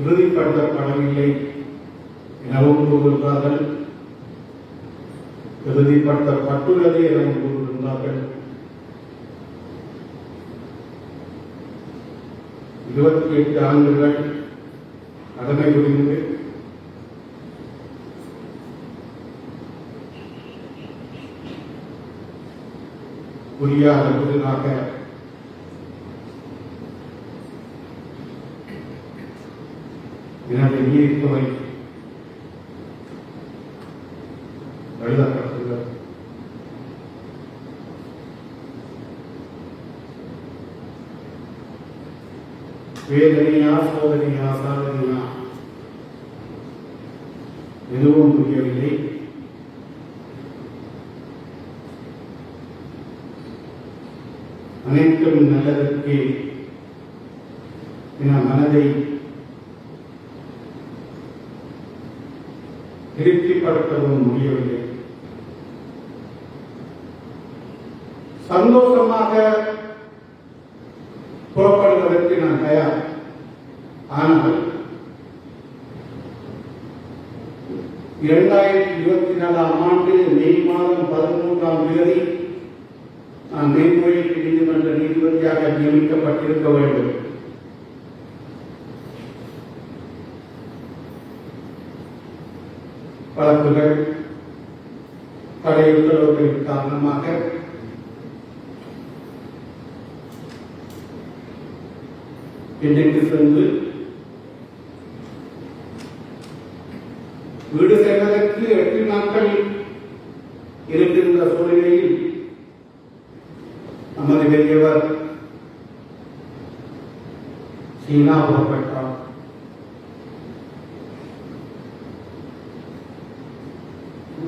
இறுதிப்படுத்தப்படவில்லை எனவும் கூறுகிறார்கள் இறுதிப்படுத்தப்பட்டுள்ளது எனவும் கூறுகின்றார்கள். இருபத்தி எட்டு ஆண்டுகள் கடமை புரிந்து புரியாத புதிதாக எனது நீதித்துறை எழுதப்பட்டுள்ளது வேதனையா சோதனையா சாதனையா? எதுவும் புரியவில்லை. அனைத்தும் நல்லதற்கு. என மனதை திருப்திப்படுத்தவும் முடியவில்லை. சந்தோஷமாக புறப்படுவதற்கு நான் தயார். ஆனால் இரண்டாயிரத்தி இருபத்தி நாலாம் ஆண்டு மே மாதம் பதிமூன்றாம் தேதி நான் மேல்முறையீட்டு நீதிமன்ற நீதிபதியாக நியமிக்கப்பட்டிருக்க வேண்டும். வழக்குகள் தடை உத்தரவுகளின் காரணமாக இன்றைக்கு சென்று வீடு செல்வதற்கு எட்டு நாட்கள் இருக்கின்ற சூழ்நிலையில் நமது பெரியவர் சீனா புறப்பட்டார்.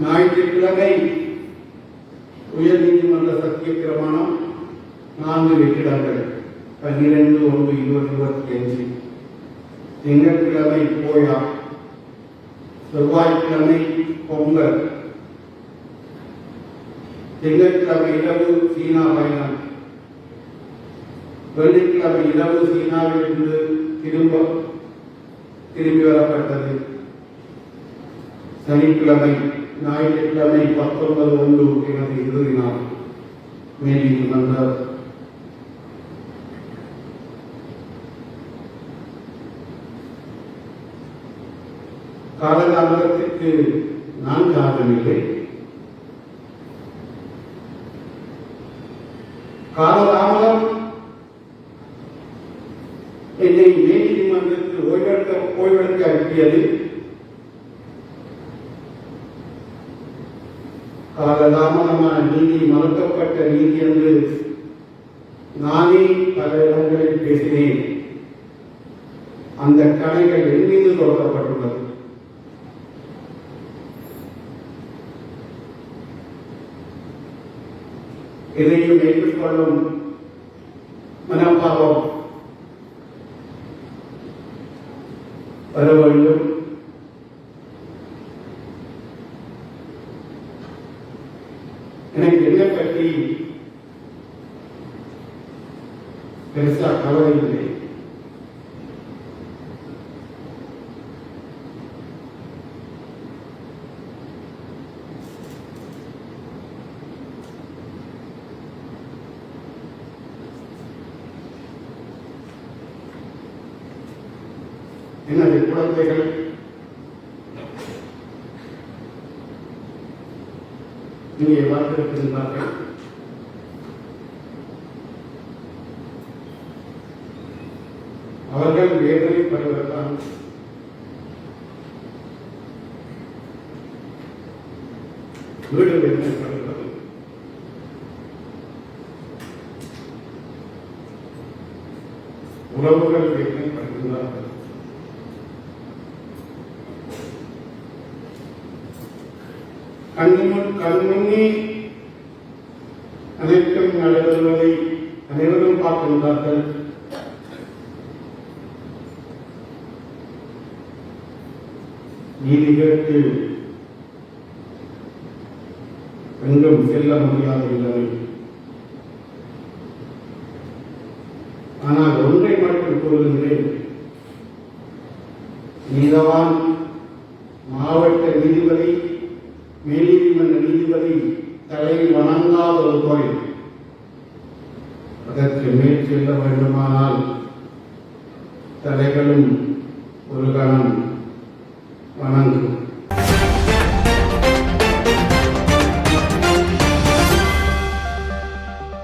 ஞாயிற்றுக்கிழமை உயர் நீதிமன்ற சத்திய பிரமாணம் நான்கு வெற்றிடங்கள் பன்னிரண்டு ஒன்று இருபது இருபத்தி அஞ்சு. திங்கட்கிழமை போயா செவ்வாய்க்கிழமை பொங்கல். திங்கட்கிழமை இரவு சீனா பயணம். வெள்ளிக்கிழமை இரவு சீனாவிலிருந்து திரும்ப திரும்பி வரப்பட்டது. சனிக்கிழமை ஞாயிற்றுக்கிழமை பத்தொன்பது ஒன்று எனது இறுதி நாள் மேல்நீதிமன்ற காலகாலத்திற்கு நான் காரணமில்லை காலதாமதம் என்னை நீதிமன்றத்தில் ஓய்வெடுக்க ஓய்வெடுக்க அனுப்பியது காலதாமதமான நீதி மறுக்கப்பட்ட நீதி என்று நானே பல இடங்களில் பேசினேன். அந்த கடைகள் என் மீது தொடரப்பட்டுள்ளது இதையும் ஏற்றுக்கொள்ளும் மனப்பாவம் வர வேண்டும். பெருசா கவலை இல்லை. எனது குழந்தைகள் இங்கே வந்திருக்கின்றார்கள் அவர்கள் வேதனைப்படுவதுதான். வீடு வேதனைப்படுகிறது உறவுகள் வேதனைப்படுகிறார்கள் கண்முன் கண்முன்னே அனைத்தும் நடைபெறுவதை அனைவரும் பார்க்கின்றார்கள். நீதி கேட்டு எங்கும் செல்ல முடியாத நிலைமை. ஆனால் ஒன்றை மட்டும் கூறுகின்றேன். நீதவான் மாவட்ட நீதிபதி மேல்நீதிமன்ற நீதிபதி தலையில் வணங்காத ஒரு துறை அதற்கு மேல் செல்ல வேண்டுமானால் தலைகளும் ஒரு கணம். வணங்கும்